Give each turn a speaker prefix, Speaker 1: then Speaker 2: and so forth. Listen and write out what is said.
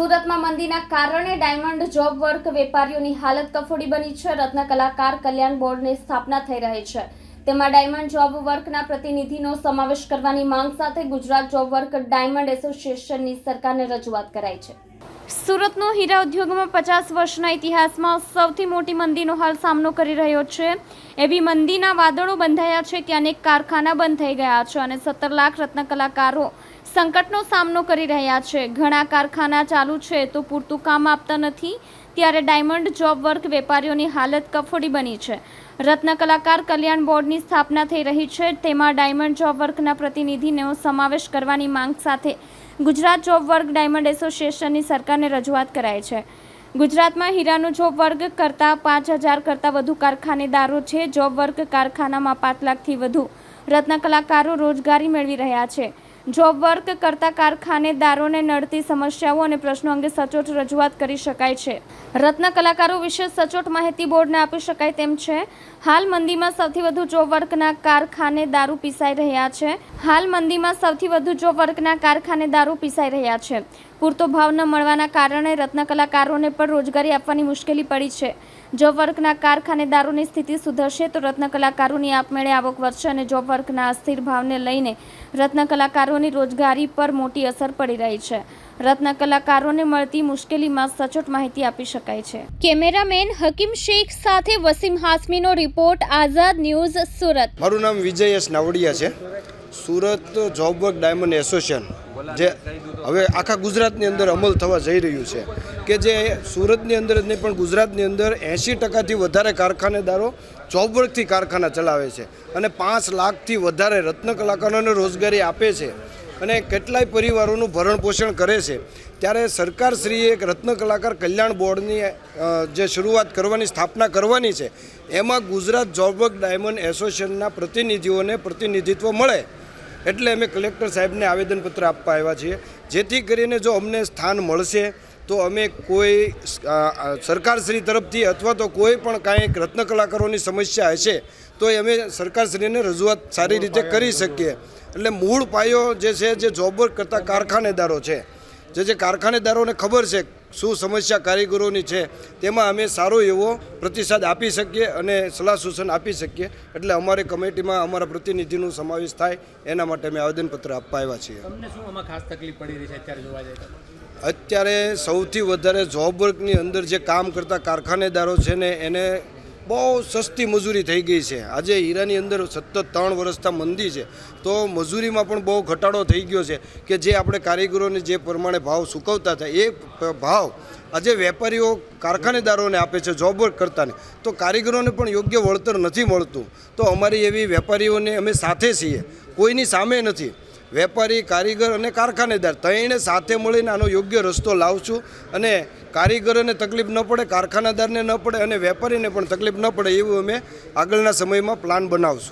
Speaker 1: સુરતમાં મંદીના કારણે diamond job work વેપારીઓની હાલત કફોડી બની છે. રત્ન કલાકાર કલ્યાણ બોર્ડની સ્થાપના થઈ રહી છે. તેમાં ડાયમંડ જોબ વર્કના પ્રતિનિધિનો સમાવેશ કરવાની માંગ સાથે ગુજરાત જોબ વર્ક ડાયમંડ એસોસિએશનની સરકારને રજૂઆત કરાઈ છે. સુરતનો હીરા ઉદ્યોગમાં પચાસ વર્ષના ઇતિહાસમાં સૌથી મોટી મંદીનો હાલ સામનો કરી રહ્યો છે. એવી મંદીના વાદળો બંધાયા છે કે અનેક કારખાના બંધ થઈ ગયા છે અને સત્તર લાખ રત્ન કલાકારો સંકટનો સામનો કરી રહ્યા છે. ઘણા કારખાના ચાલુ છે તો પૂરતું કામ આપતા નથી, ત્યારે ડાયમંડ જોબ વર્ક વેપારીઓની હાલત કફોડી બની છે. રત્ન કલાકાર કલ્યાણ બોર્ડની સ્થાપના થઈ રહી છે, તેમાં ડાયમંડ જોબ વર્કના પ્રતિનિધિનો સમાવેશ કરવાની માંગ સાથે ગુજરાત જોબ વર્ગ ડાયમંડ એસોસિએશનની સરકારને રજૂઆત કરાઈ છે. ગુજરાતમાં હીરાનો જોબ વર્ગ કરતાં પાંચ હજાર કરતાં વધુ કારખાનેદારો છે. જોબ વર્ગ કારખાનામાં પાંચ લાખથી વધુ રત્ન કલાકારો રોજગારી મેળવી રહ્યા છે. જોબ વર્ક કરતા કારખાનેદારોને નડતી સમસ્યાઓ અને પ્રશ્નો અંગે સચોટ રજૂઆત કરી શકાય છે. રત્ન કલાકારો વિશે સચોટ માહિતી બોર્ડને આપી શકાય તેમ છે. હાલ મંદીમાં સૌથી વધુ જોબ વર્કના કારખાનેદારો પીસાઈ રહ્યા છે. હાલ મંદીમાં સૌથી વધુ જોબ વર્કના કારખાનેદારો પીસાઈ રહ્યા છે. પૂરતો ભાવ ન મળવાના કારણે રત્ન કલાકારોને પણ રોજગારી આપવાની મુશ્કેલી પડી છે. જોબ વર્કના કારખાનેદારોની સ્થિતિ સુધરશે તો રત્ન કલાકારોની આપમેળે આવક વધશે અને જોબ વર્કના અસ્થિર ભાવને લઈને રત્ન કલાકારોની રોજગારી પર મોટી અસર પડી રહી છે રત્ન કલાકારોને મળતી મુશ્કેલીમાં સચોટ માહિતી આપી શકાય છે. કેમેરામેન હકીમ શેખ સાથે વસીમ હાસમીનો રિપોર્ટ આઝાદ ન્યૂઝ સુરત.
Speaker 2: મારું નામ વિજય એસ નાવડિયા છે. Surat job work diamond association જે હવે આખા ગુજરાતની અંદર અમલ થવા જઈ રહ્યું છે કે જે સુરતની અંદર જ નહીં, પણ ગુજરાતની અંદર એંશી ટકાથી વધારે કારખાનેદારો જોબ વર્કથી કારખાના ચલાવે છે અને પાંચ લાખથી વધારે રત્ન કલાકારોને રોજગારી આપે છે અને કેટલાય પરિવારોનું ભરણ પોષણ કરે છે. ત્યારે સરકારશ્રીએ એક રત્ન કલાકાર કલ્યાણ બોર્ડની જે શરૂઆત કરવાની, સ્થાપના કરવાની છે, એમાં ગુજરાત જોબવર્ક ડાયમંડ એસોસિએશનના પ્રતિનિધિઓને પ્રતિનિધિત્વ મળે. એટલે અમે કલેક્ટર સાહેબને આવેદનપત્ર આપવા આવ્યા છીએ. જેથી કરીને જો અમને સ્થાન મળશે તો અમે કોઈ સરકારશ્રી તરફથી અથવા તો કોઈ પણ કાંઈક રત્ન કલાકારોની સમસ્યા હશે તો એ અમે સરકારશ્રીને રજૂઆત સારી રીતે કરી શકીએ. એટલે મૂળ પાયો જે છે જે જોબ વર્ક કરતા કારખાનેદારો છે. જે જે કારખાનેદારોને ખબર છે શું સમસ્યા કારીગરોની છે તેમાં અમે સારો એવો પ્રતિસાદ આપી શકીએ અને સલાહ સૂચન આપી શકીએ. એટલે અમારી કમિટીમાં અમારા પ્રતિનિધિનો સમાવેશ થાય એના માટે અમે આવેદનપત્ર આપવા આવ્યા છીએ.
Speaker 3: તમને શું આમાં ખાસ તકલીફ પડી રહી છે અત્યારે જોવા જાય
Speaker 2: અત્યારે સૌથી વધારે જોબ વર્કની અંદર જે કામ કરતા કારખાનેદારો છે ને એને બહુ સસ્તી મજૂરી થઈ ગઈ છે. આજે હીરાની અંદર સતત ત્રણ વર્ષથી મંદી છે. તો મજૂરીમાં પણ બહુ ઘટાડો થઈ ગયો છે કે જે આપણે કારીગરોને જે પ્રમાણે ભાવ ચૂકવતા હતા, એ ભાવ આજે વેપારીઓ કારખાનેદારોને આપે છે જોબ કરતાને. તો કારીગરોને પણ યોગ્ય વળતર નથી મળતું. તો અમારી એવી વેપારીઓને અમે સાથે છીએ. કોઈની સામે નથી. વેપારી, કારીગર અને કારખાનેદાર ત્રણે સાથે મળીને આનો યોગ્ય રસ્તો લાવશું અને કારીગરોને તકલીફ ન પડે, કારખાનેદારને ન પડે અને વેપારીને પણ તકલીફ ન પડે એવું અમે આગળના સમયમાં પ્લાન બનાવશું.